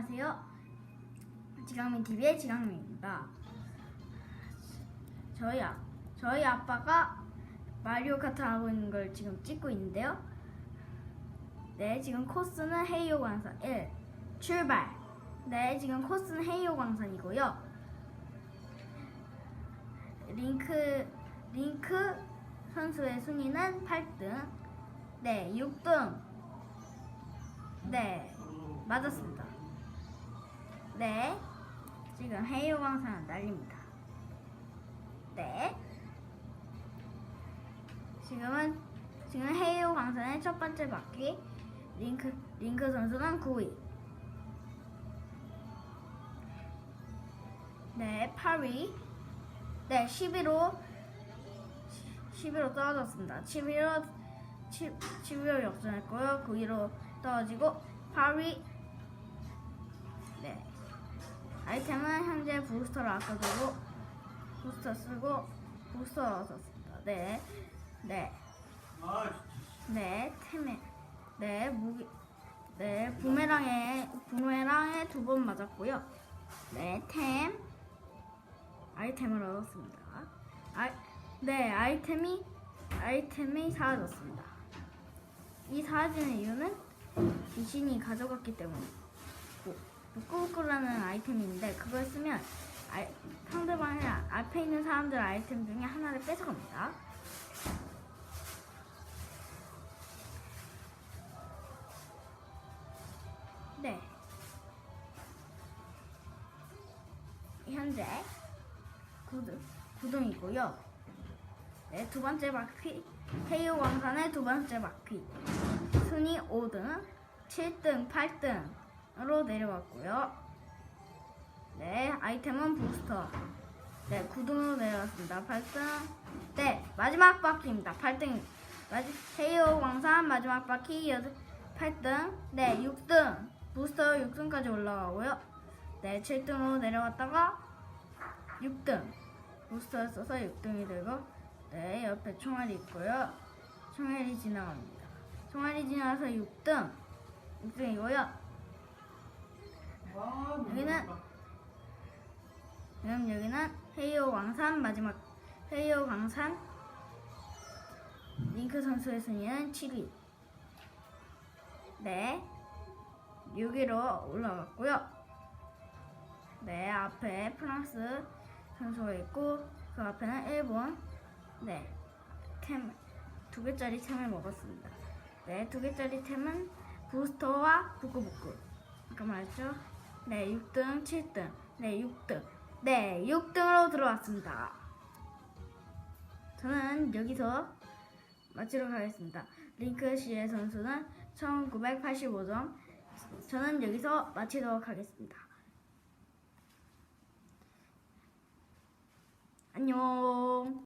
안녕하세요. 지강민 TV의 지강민입니다. 저희 아, 저희 아빠가 마리오 카트 하고 있는 걸 지금 찍고 있는데요. 네, 지금 코스는 헤이오 광산 1 출발. 네, 지금 코스는 헤이오 광산이고요. 링크 링크 선수의 순위는 8등. 네, 6등. 네, 맞았습니다. 네, 지금 헤이오 광산 날립니다. 네, 지금은 지금 헤이오 광산의 첫 번째 바퀴 링크 링크 선수는 9위. 네, 8위. 네, 11호 11호 떨어졌습니다. 11호 11호 역전했고요. 9위로 떨어지고 8위 네 아이템은 현재 부스터를 아껴두고 부스터 쓰고 부스터 썼습니다. 네, 네, 네 템에 네 무기 네 부메랑에 부메랑에 두 번 맞았고요. 네 템 아이템을 얻었습니다. 아, 네 아이템이 아이템이 사라졌습니다. 이 사라지는 이유는 귀신이 가져갔기 때문에 부 끄부끄라는 아이템인데 그걸 쓰면 아, 상대방의 앞에 있는 사람들 아이템 중에 하나를 뺏어갑니다. 네. 현재 9등, 9등이고요. 네, 두 번째 바퀴 헤이오 왕산의 두 번째 바퀴 순위 5등, 7등, 8등 으로 내려왔고요. 네, 아이템은 부스터. 네, 9등으로 내려왔습니다. 8등. 네, 마지막 바퀴입니다. 8등. 마지, 헤이오 왕산 마지막 바퀴 8등. 네, 6등. 부스터 6등까지 올라가고요. 네, 7등으로 내려왔다가 6등. 부스터를 써서 6등이 되고, 네, 옆에 총알이 있고요. 총알이 지나갑니다. 총알이 지나서 6등. 6등이고요. 여기는 그럼 여기는 헤이오 왕산 마지막 헤이오 왕산 링크 선수의 순위는 7위. 네. 6위로 올라갔고요. 네, 앞에 프랑스 선수가 있고 그 앞에는 일본 네. 템 두 개짜리 템을 먹었습니다. 네, 두 개짜리 템은 부스터와 부끄부끄. 아까 말했죠? 네, 6등, 7등. 네, 6등. 네, 6등으로 들어왔습니다. 저는 여기서 마치도록 하겠습니다. 링크 시의 선수는 1985점. 저는 여기서 마치도록 하겠습니다. 안녕.